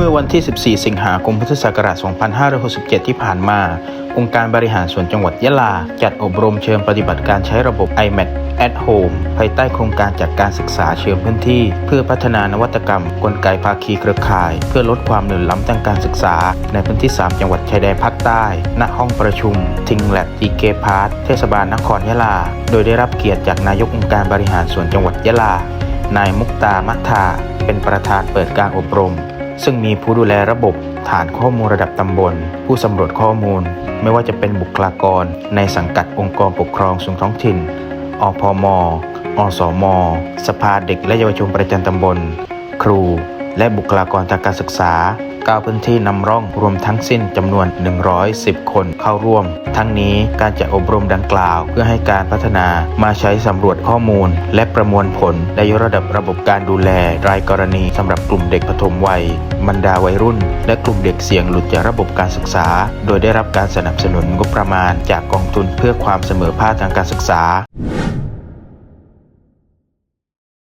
ื่อวันที่ 14 สิงหาคมพุทธศักราช 2567 ที่ผ่านมา องค์การบริหารส่วนจังหวัดยะลา จัดอบรมเชิงปฏิบัติการใช้ระบบ iMac at Home ภายใต้โครงการจัดการศึกษาเชิงพื้นที่ เพื่อพัฒนานวัตกรรม กลไกภาคีเครือข่าย เพื่อลดความเหลื่อมล้ำทางการศึกษา ในพื้นที่ 3 จังหวัดชายแดนภาคใต้ ณ ห้องประชุม ทิงแลบดีเกพาร์ทเทศบาลนครยะลา โดยได้รับเกียรติจากนายกองค์การบริหารส่วนจังหวัดยะลา นายมุกตามัทธาเป็นประธานเปิดการอบรม ซึ่งมีผู้ดูแลระบบฐานข้อมูลระดับตำบล ผู้สำรวจข้อมูล ไม่ว่าจะเป็นบุคลากร ในสังกัดองค์กรปกครองส่วนท้องถิ่น อพม อสม สภาเด็กและเยาวชนประจำตำบล ครู และบุคลากรทางการศึกษา9พื้นที่นำร่องรวมทั้งสิ้นจำนวน 110 คนเข้าร่วม ทั้งนี้การจัดอบรมดังกล่าว เพื่อให้การพัฒนามาใช้สำรวจข้อมูล และประมวลผลและยกระดับระบบการดูแล รายกรณีสำหรับกลุ่มเด็กปฐมวัยบรรดาวัยรุ่น และกลุ่มเด็กเสี่ยงหลุดจากระบบการศึกษา โดยได้รับการสนับสนุนงบประมาณจากกองทุนเพื่อความเสมอภาคทางการศึกษา